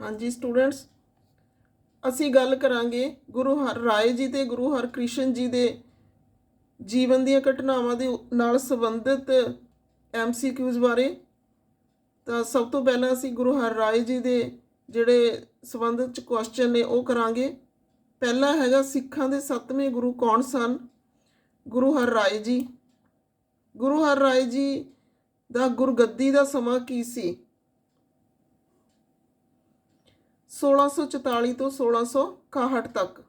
ਹਾਂਜੀ ਸਟੂਡੈਂਟਸ ਅਸੀਂ ਗੱਲ ਕਰਾਂਗੇ ਗੁਰੂ ਹਰ ਰਾਏ ਜੀ ਤੇ ਗੁਰੂ ਹਰਕ੍ਰਿਸ਼ਨ ਜੀ ਦੇ ਜੀਵਨ ਦੀਆਂ ਘਟਨਾਵਾਂ ਦੇ ਨਾਲ ਸੰਬੰਧਿਤ ਐਮਸੀਕਿਊਜ਼ ਬਾਰੇ। ਤਾਂ ਸਭ ਤੋਂ ਪਹਿਲਾਂ ਅਸੀਂ ਗੁਰੂ ਹਰ ਰਾਏ ਜੀ ਦੇ ਜਿਹੜੇ ਸੰਬੰਧਿਤ ਚ ਕੁਐਸਚਨ ਨੇ ਉਹ ਕਰਾਂਗੇ। ਪਹਿਲਾ ਹੈਗਾ ਸਿੱਖਾਂ ਦੇ ਸੱਤਵੇਂ ਗੁਰੂ ਕੌਣ ਸਨ? ਗੁਰੂ ਹਰ ਰਾਏ ਜੀ। ਗੁਰੂ ਹਰ ਰਾਏ ਜੀ ਦਾ ਗੁਰਗੱਦੀ ਦਾ ਸਮਾਂ ਕੀ ਸੀ? 1644 ਤੋਂ 1661 ਤੱਕ।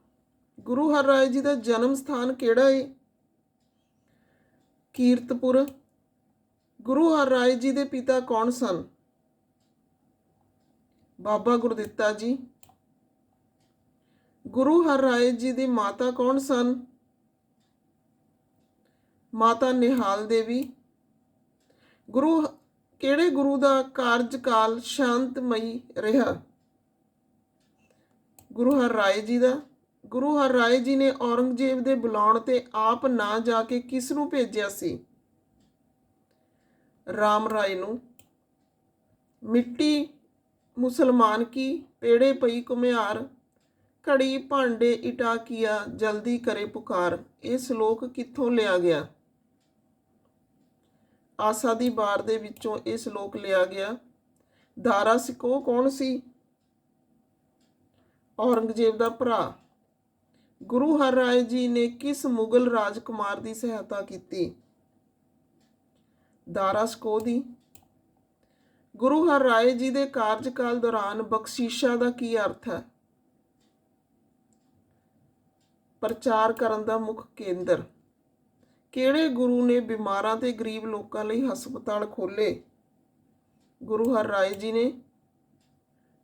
ਗੁਰੂ ਹਰ ਰਾਏ ਜੀ ਦਾ ਜਨਮ ਸਥਾਨ ਕਿਹੜਾ ਹੈ ਕੀਰਤਪੁਰ। ਗੁਰੂ ਹਰ ਰਾਏ ਜੀ ਦੇ ਪਿਤਾ ਕੌਣ ਸਨ? ਬਾਬਾ ਗੁਰਦਿੱਤਾ ਜੀ। ਗੁਰੂ ਹਰ ਰਾਏ ਜੀ ਦੀ ਮਾਤਾ ਕੌਣ ਸਨ? ਮਾਤਾ ਨਿਹਾਲ ਦੇਵੀ। ਗੁਰੂ, ਕਿਹੜੇ ਗੁਰੂ ਦਾ ਕਾਰਜਕਾਲ ਸ਼ਾਂਤਮਈ ਰਿਹਾ? ਗੁਰੂ ਹਰਰਾਏ ਜੀ ਦਾ। ਗੁਰੂ ਹਰਰਾਏ ਜੀ ਨੇ ਔਰੰਗਜ਼ੇਬ ਦੇ ਬੁਲਾਉਣ ਤੇ ਆਪ ਨਾ ਜਾ ਕੇ ਕਿਸ ਨੂੰ ਭੇਜਿਆ ਸੀ? ਰਾਮ ਰਾਏ ਨੂੰ। ਮਿੱਟੀ ਮੁਸਲਮਾਨ ਕੀ ਪੇੜੇ ਪਈ ਕੁਮਿਆਰ ਘੜੀ ਭਾਂਡੇ ਇਟਾ ਕੀਆ, ਜਲਦੀ ਕਰੇ ਪੁਕਾਰ। ਇਹ ਸ਼ਲੋਕ ਕਿੱਥੋਂ ਲਿਆ ਗਿਆ? ਆਸਾ ਦੀ ਬਾਰ ਦੇ ਵਿੱਚੋਂ ਇਹ ਸ਼ਲੋਕ ਲਿਆ ਗਿਆ। ਦਾਰਾ ਸਿਕੋ ਕੌਣ ਸੀ? ਔਰੰਗਜ਼ੇਬ ਦਾ ਭਰਾ। ਗੁਰੂ ਹਰ ਰਾਏ ਜੀ ਨੇ ਕਿਸ ਮੁਗਲ ਰਾਜਕੁਮਾਰ ਦੀ ਸਹਾਇਤਾ ਕੀਤੀ? ਦਾਰਾ ਸਕੋ ਦੀ ਗੁਰੂ ਹਰ ਰਾਏ ਜੀ ਦੇ ਕਾਰਜਕਾਲ ਦੌਰਾਨ ਬਖਸ਼ੀਸ਼ਾ ਦਾ ਕੀ ਅਰਥ ਹੈ? ਪ੍ਰਚਾਰ ਕਰਨ ਦਾ ਮੁੱਖ ਕੇਂਦਰ। ਕਿਹੜੇ ਗੁਰੂ ਨੇ ਬਿਮਾਰਾਂ ਤੇ ਗਰੀਬ ਲੋਕਾਂ ਲਈ ਹਸਪਤਾਲ ਖੋਲੇ ਗੁਰੂ ਹਰ ਰਾਏ ਜੀ ਨੇ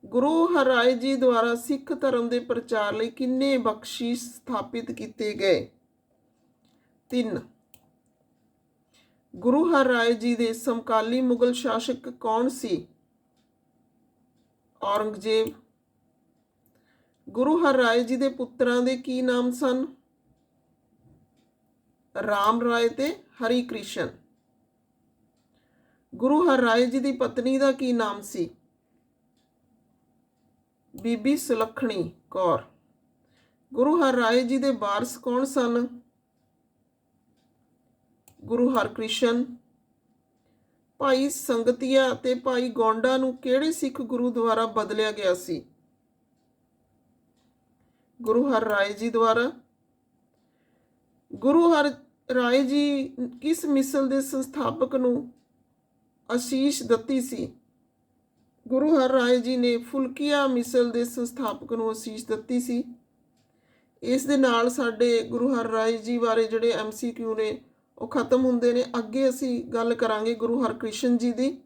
ਗੁਰੂ ਹਰਾਏ ਜੀ ਦੁਆਰਾ ਸਿੱਖ ਧਰਮ ਦੇ ਪ੍ਰਚਾਰ ਲਈ ਕਿੰਨੇ ਬਖਸ਼ਿਸ਼ ਸਥਾਪਿਤ ਕੀਤੇ ਗਏ? 3 ਗੁਰੂ ਹਰਾਏ ਜੀ ਦੇ ਸਮਕਾਲੀ ਮੁਗਲ ਸ਼ਾਸਕ ਕੌਣ ਸੀ? ਔਰੰਗਜ਼ੇਬ। ਗੁਰੂ ਹਰਾਏ ਜੀ ਦੇ ਪੁੱਤਰਾਂ ਦੇ ਕੀ ਨਾਮ ਸਨ? ਰਾਮ ਰਾਏ ਤੇ ਹਰੀ ਕ੍ਰਿਸ਼ਨ ਗੁਰੂ ਹਰਾਏ ਜੀ ਦੀ ਪਤਨੀ ਦਾ ਕੀ ਨਾਮ ਸੀ? ਬੀਬੀ ਸੁਲੱਖਣੀ ਕੌਰ। ਗੁਰੂ ਹਰ ਰਾਏ ਜੀ ਦੇ ਵਾਰਸ ਕੌਣ ਸਨ? ਗੁਰੂ ਹਰਕ੍ਰਿਸ਼ਨ। ਭਾਈ ਸੰਗਤੀਆ ਤੇ ਭਾਈ ਗੌਂਡਾ ਨੂੰ ਕਿਹੜੇ ਸਿੱਖ ਗੁਰੂ ਦੁਆਰਾ ਬਦਲਿਆ ਗਿਆ ਸੀ? ਗੁਰੂ ਹਰ ਰਾਏ ਜੀ ਦੁਆਰਾ। ਗੁਰੂ ਹਰ ਰਾਏ ਜੀ ਕਿਸ ਮਿਸਲ ਦੇ ਸੰਸਥਾਪਕ ਨੂੰ ਅਸ਼ੀਸ਼ ਦਿੱਤੀ ਸੀ? ਗੁਰੂ ਹਰ ਰਾਏ ਜੀ ਨੇ ਫੁਲਕੀਆ ਮਿਸਲ ਦੇ ਸੰਸਥਾਪਕ ਨੂੰ ਅਸੀਸ ਦਿੱਤੀ ਸੀ। ਇਸ ਦੇ ਨਾਲ ਸਾਡੇ ਗੁਰੂ ਹਰ ਰਾਏ ਜੀ ਬਾਰੇ ਜਿਹੜੇ ਐਮਸੀਕਿਊ ਨੇ, ਉਹ ਖਤਮ ਹੁੰਦੇ ਨੇ। ਅੱਗੇ ਅਸੀਂ ਗੱਲ ਕਰਾਂਗੇ ਗੁਰੂ ਹਰਕ੍ਰਿਸ਼ਨ ਜੀ ਦੀ,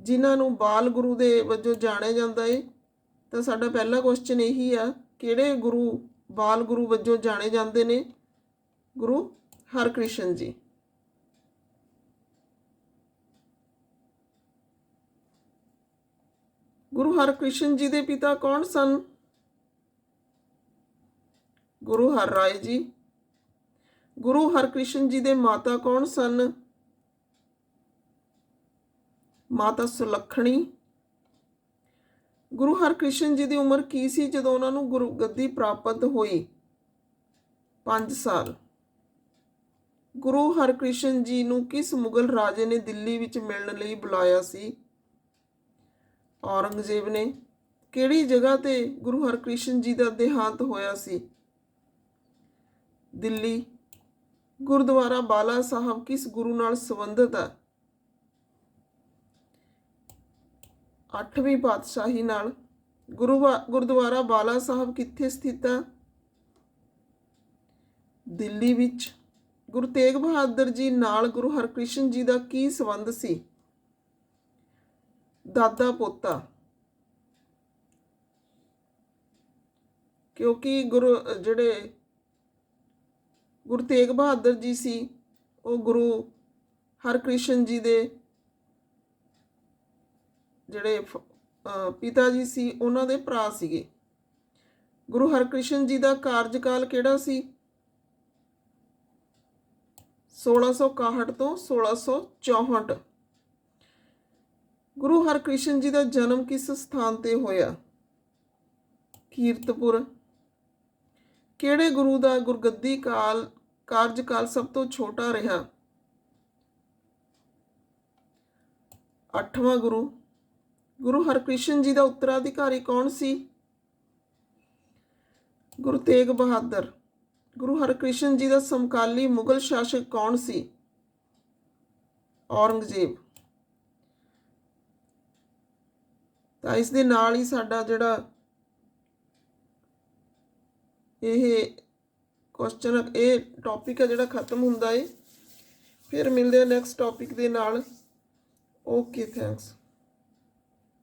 ਜਿਨ੍ਹਾਂ ਨੂੰ ਬਾਲ ਗੁਰੂ ਦੇ ਵਜੋਂ ਜਾਣਿਆ ਜਾਂਦਾ ਏ। ਤਾਂ ਸਾਡਾ ਪਹਿਲਾ ਕੁਐਸਚਨ ਇਹੀ ਆ, ਕਿਹੜੇ ਗੁਰੂ ਬਾਲ ਗੁਰੂ ਵਜੋਂ ਜਾਣੇ ਜਾਂਦੇ ਨੇ? ਗੁਰੂ ਹਰਕ੍ਰਿਸ਼ਨ ਜੀ। ਗੁਰੂ ਹਰਕ੍ਰਿਸ਼ਨ ਜੀ ਦੇ ਪਿਤਾ ਕੌਣ ਸਨ? ਗੁਰੂ ਹਰ ਰਾਏ ਜੀ। ਗੁਰੂ ਹਰਕ੍ਰਿਸ਼ਨ ਜੀ ਦੇ ਮਾਤਾ ਕੌਣ ਸਨ? ਮਾਤਾ ਸੁਲੱਖਣੀ। ਗੁਰੂ ਹਰਕ੍ਰਿਸ਼ਨ ਜੀ ਦੀ ਉਮਰ ਕੀ ਸੀ ਜਦੋਂ ਉਹਨਾਂ ਨੂੰ ਗੁਰੂ ਗੱਦੀ ਪ੍ਰਾਪਤ ਹੋਈ? 5 ਸਾਲ। ਗੁਰੂ ਹਰਕ੍ਰਿਸ਼ਨ ਜੀ ਨੂੰ ਕਿਸ ਮੁਗਲ ਰਾਜੇ ਨੇ ਦਿੱਲੀ ਵਿੱਚ ਮਿਲਣ ਲਈ ਬੁਲਾਇਆ ਸੀ? ਔਰੰਗਜ਼ੇਬ ਨੇ ਕਿਹੜੀ ਜਗ੍ਹਾ ਤੇ ਗੁਰੂ ਹਰਕ੍ਰਿਸ਼ਨ ਜੀ ਦਾ ਦੇਹਾਂਤ ਹੋਇਆ ਸੀ? ਦਿੱਲੀ, ਗੁਰਦੁਆਰਾ ਬਾਲਾ ਸਾਹਿਬ ਕਿਸ ਗੁਰੂ ਨਾਲ ਸੰਬੰਧਿਤ ਹੈ? 8ਵੀਂ ਪਾਤਸ਼ਾਹੀ ਨਾਲ ਗੁਰੂ ਗੁਰਦੁਆਰਾ ਬਾਲਾ ਸਾਹਿਬ ਕਿੱਥੇ ਸਥਿਤ ਹੈ? ਦਿੱਲੀ ਵਿੱਚ ਗੁਰੂ ਤੇਗ ਬਹਾਦਰ ਜੀ ਨਾਲ ਗੁਰੂ ਹਰਕ੍ਰਿਸ਼ਨ ਜੀ ਦਾ ਕੀ ਸੰਬੰਧ ਸੀ? ਦਾਦਾ ਪੋਤਾ। ਕਿਉਂਕਿ ਗੁਰੂ ਜਿਹੜੇ ਗੁਰੂ ਤੇਗ ਬਹਾਦਰ ਜੀ ਸੀ, ਉਹ ਗੁਰੂ ਹਰਕ੍ਰਿਸ਼ਨ ਜੀ ਦੇ ਜਿਹੜੇ ਪਿਤਾ ਜੀ ਸੀ, ਉਹਨਾਂ ਦੇ ਭਰਾ ਸੀਗੇ। ਗੁਰੂ ਹਰਕ੍ਰਿਸ਼ਨ ਜੀ ਦਾ ਕਾਰਜਕਾਲ ਕਿਹੜਾ ਸੀ? 1661 ਤੋਂ 1664 ਗੁਰੂ ਹਰਕ੍ਰਿਸ਼ਨ ਜੀ ਦਾ ਜਨਮ ਕਿਸ ਸਥਾਨ ਤੇ ਹੋਇਆ? ਕੀਰਤਪੁਰ। ਕਿਹੜੇ ਗੁਰੂ ਦਾ ਗੁਰਗੱਦੀ ਕਾਲ, ਕਾਰਜਕਾਲ ਸਭ ਤੋਂ ਛੋਟਾ ਰਿਹਾ? ਅੱਠਵਾਂ ਗੁਰੂ। ਗੁਰੂ ਹਰਕ੍ਰਿਸ਼ਨ ਜੀ ਦਾ ਉੱਤਰਾਧਿਕਾਰੀ ਕੌਣ ਸੀ? ਗੁਰੂ ਤੇਗ ਬਹਾਦਰ। ਗੁਰੂ ਹਰਕ੍ਰਿਸ਼ਨ ਜੀ ਦਾ ਸਮਕਾਲੀ ਮੁਗਲ ਸ਼ਾਸਕ ਕੌਣ ਸੀ? ਔਰੰਗਜ਼ੇਬ। ਤਾਂ ਇਸ ਦੇ ਨਾਲ ਹੀ ਸਾਡਾ ਜਿਹੜਾ ਇਹ ਕੁਐਸਚਨ ਇਹ ਟੌਪਿਕ ਹੈ ਜਿਹੜਾ ਖਤਮ ਹੁੰਦਾ ਏ। ਫਿਰ ਮਿਲਦੇ ਆ ਨੈਕਸਟ ਟੌਪਿਕ ਦੇ ਨਾਲ। Okay thanks